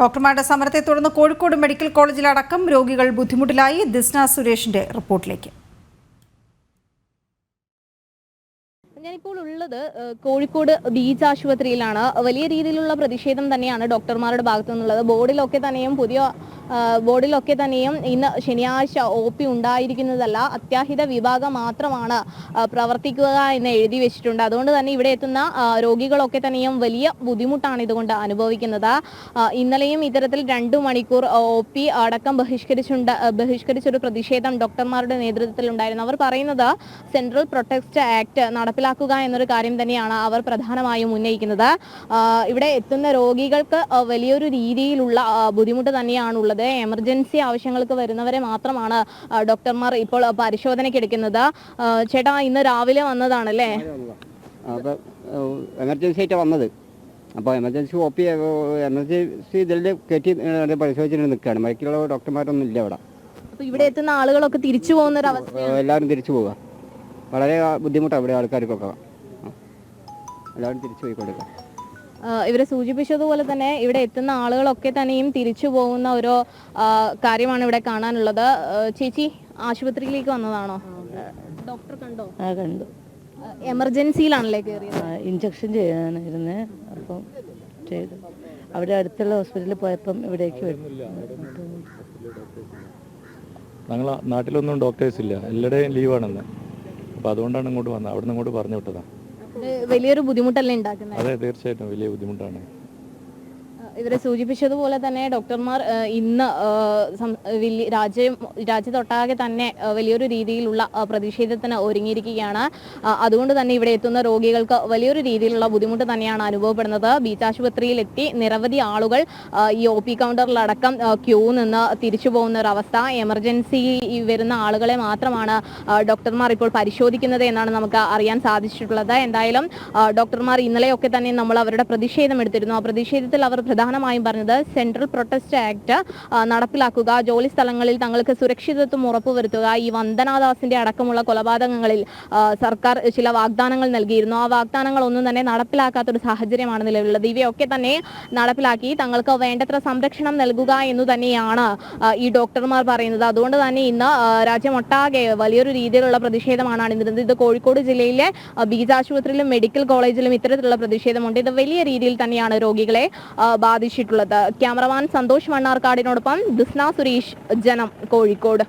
ഡോക്ടർമാരുടെ സമരത്തെ തുടർന്ന് കോഴിക്കോട് മെഡിക്കൽ കോളേജിലടക്കം രോഗികൾ ബുദ്ധിമുട്ടിലായി ദിസ്ന സുരേഷിന്റെ റിപ്പോർട്ടിലേക്ക്. ഞാനിപ്പോൾ ഉള്ളത് കോഴിക്കോട് ബീച്ച് ആശുപത്രിയിലാണ്. വലിയ രീതിയിലുള്ള പ്രതിഷേധം തന്നെയാണ് ഡോക്ടർമാരുടെ ഭാഗത്തു നിന്നുള്ളത് ബോർഡിലൊക്കെ തന്നെയും പുതിയ ബോർഡിലൊക്കെ തന്നെയും ഇന്ന് ശനിയാഴ്ച ഒ പി ഉണ്ടായിരിക്കുന്നതല്ല അത്യാഹിത വിഭാഗം മാത്രമാണ് പ്രവർത്തിക്കുക എന്ന് എഴുതി വെച്ചിട്ടുണ്ട്. അതുകൊണ്ട് തന്നെ ഇവിടെ എത്തുന്ന രോഗികളൊക്കെ തന്നെയും വലിയ ബുദ്ധിമുട്ടാണ് ഇതുകൊണ്ട് അനുഭവിക്കുന്നത്. ഇന്നലെയും ഇത്തരത്തിൽ രണ്ടു മണിക്കൂർ ഒ പി അടക്കം ബഹിഷ്കരിച്ചുണ്ട് ബഹിഷ്കരിച്ചൊരു പ്രതിഷേധം ഡോക്ടർമാരുടെ നേതൃത്വത്തിൽ ഉണ്ടായിരുന്നു അവർ പറയുന്നത് സെൻട്രൽ പ്രൊട്ടക്സ്റ്റ് ആക്ട് നടപ്പിലാക്കുക എന്നൊരു കാര്യം തന്നെയാണ് അവർ പ്രധാനമായും ഉന്നയിക്കുന്നത്. ഇവിടെ എത്തുന്ന രോഗികൾക്ക് വലിയൊരു രീതിയിലുള്ള ബുദ്ധിമുട്ട് തന്നെയാണുള്ളത്. എമർജൻസി ആവശ്യങ്ങൾക്ക് വരുന്നവരെ മാത്രമാണ് ഡോക്ടർമാർ ഇപ്പോൾ പരിശോധനയ്ക്ക് എടുക്കുന്നത് ചേട്ടാ ഇന്ന് രാവിലെ വന്നതാണല്ലേ? എമർജൻസി ആയിട്ട് വന്നത്. അപ്പോൾ എമർജൻസി ഒ പി എമർജൻസി ഇതിൽ കയറ്റി പരിശോധിച്ചിട്ട് നിൽക്കുകയാണ്. ബാക്കിയുള്ള ഡോക്ടർമാരൊന്നും ഇല്ല ഇവിടെ ഇവിടെ എത്തുന്ന ആളുകളൊക്കെ തിരിച്ചു പോകുന്ന ഒരു അവസ്ഥ എല്ലാവരും തിരിച്ചു പോവുക. വളരെ ബുദ്ധിമുട്ടാണ് ഇവിടെ ആൾക്കാർക്കൊക്കെ. എല്ലാവരും തിരിച്ചു പോയിക്കൊടുക്കുക ആഹ് ഇവരെ സൂചിപ്പിച്ചതുപോലെ തന്നെ ഇവിടെ എത്തുന്ന ആളുകളൊക്കെ തന്നെയും തിരിച്ചു പോകുന്ന ഒരു കാര്യമാണ് ഇവിടെ കാണാനുള്ളത്. ചേച്ചി ആശുപത്രിയിലേക്ക് വന്നതാണോ? ഡോക്ടർ കണ്ടോ? ആ കണ്ടു. എമർജൻസിയിലാണല്ലേ കയറിയത്? ഇഞ്ചക്ഷൻ ചെയ്യാനായിരുന്നു. അപ്പം ചെയ്തു. അവിടെ അടുത്തുള്ള ഹോസ്പിറ്റലിൽ പോയപ്പം ഇവിടേക്ക് വരും. ഞങ്ങൾ നാട്ടിലൊന്നും ഡോക്ടേഴ്സ് ഇല്ല. എല്ലാവരുടെയും ലീവാണെന്ന് അപ്പോൾ അതുകൊണ്ടാണ് ഇങ്ങോട്ട് വന്നത്. അവിടെ നിന്ന് ഇങ്ങോട്ട് പറഞ്ഞു വിട്ടതാണ് വലിയൊരു ബുദ്ധിമുട്ടല്ലേ ഉണ്ടാക്കുന്നത്? അതെ തീർച്ചയായിട്ടും വലിയ ബുദ്ധിമുട്ടാണ്. ഇവരെ സൂചിപ്പിച്ചതുപോലെ തന്നെ ഡോക്ടർമാർ ഇന്ന് രാജ്യം രാജ്യത്തൊട്ടാകെ തന്നെ വലിയൊരു രീതിയിലുള്ള പ്രതിഷേധത്തിന് ഒരുങ്ങിയിരിക്കുകയാണ്. അതുകൊണ്ട് തന്നെ ഇവിടെ എത്തുന്ന രോഗികൾക്ക് വലിയൊരു രീതിയിലുള്ള ബുദ്ധിമുട്ട് തന്നെയാണ് അനുഭവപ്പെടുന്നത്. ബീച്ച് ആശുപത്രിയിൽ എത്തി നിരവധി ആളുകൾ ഈ ഒ പി കൗണ്ടറിലടക്കം ക്യൂ നിന്ന് തിരിച്ചു പോകുന്ന ഒരു അവസ്ഥ എമർജൻസി വരുന്ന ആളുകളെ മാത്രമാണ് ഡോക്ടർമാർ ഇപ്പോൾ പരിശോധിക്കുന്നത് എന്നാണ് നമുക്ക് അറിയാൻ സാധിച്ചിട്ടുള്ളത്. എന്തായാലും ഡോക്ടർമാർ ഇന്നലെയൊക്കെ തന്നെ നമ്മൾ അവരുടെ പ്രതിഷേധം എടുത്തിരുന്നു. ആ പ്രതിഷേധത്തിൽ അവർ പ്രധാനമായും പറഞ്ഞത് സെൻട്രൽ പ്രൊട്ടസ്റ്റ് ആക്ട് നടപ്പിലാക്കുക. ജോലി സ്ഥലങ്ങളിൽ തങ്ങൾക്ക് സുരക്ഷിതത്വം ഉറപ്പുവരുത്തുക. ഈ വന്ദനാദാസിന്റെ അടക്കമുള്ള കൊലപാതകങ്ങളിൽ സർക്കാർ ചില വാഗ്ദാനങ്ങൾ നൽകിയിരുന്നു. ആ വാഗ്ദാനങ്ങൾ ഒന്നും തന്നെ നടപ്പിലാക്കാത്തൊരു സാഹചര്യമാണ് നിലവിലുള്ളത്. ഇവയൊക്കെ തന്നെ നടപ്പിലാക്കി തങ്ങൾക്ക് വേണ്ടത്ര സംരക്ഷണം നൽകുക എന്നു തന്നെയാണ് ഈ ഡോക്ടർമാർ പറയുന്നത്. അതുകൊണ്ട് തന്നെ ഇന്ന് രാജ്യമൊട്ടാകെ വലിയൊരു രീതിയിലുള്ള പ്രതിഷേധമാണ് അണിനിരുന്നത് ഇത് കോഴിക്കോട് ജില്ലയിലെ ബീജ് ബീച്ച് ആശുപത്രിയിലും മെഡിക്കൽ കോളേജിലും ഇത്തരത്തിലുള്ള പ്രതിഷേധമുണ്ട്. ഇത് വലിയ രീതിയിൽ തന്നെയാണ് രോഗികളെ ബാധിച്ചിട്ടുള്ളത് ക്യാമറമാൻ സന്തോഷ് മണ്ണാർക്കാടിനോടൊപ്പം ദുസ്ന സുരേഷ് ജനം കോഴിക്കോട്.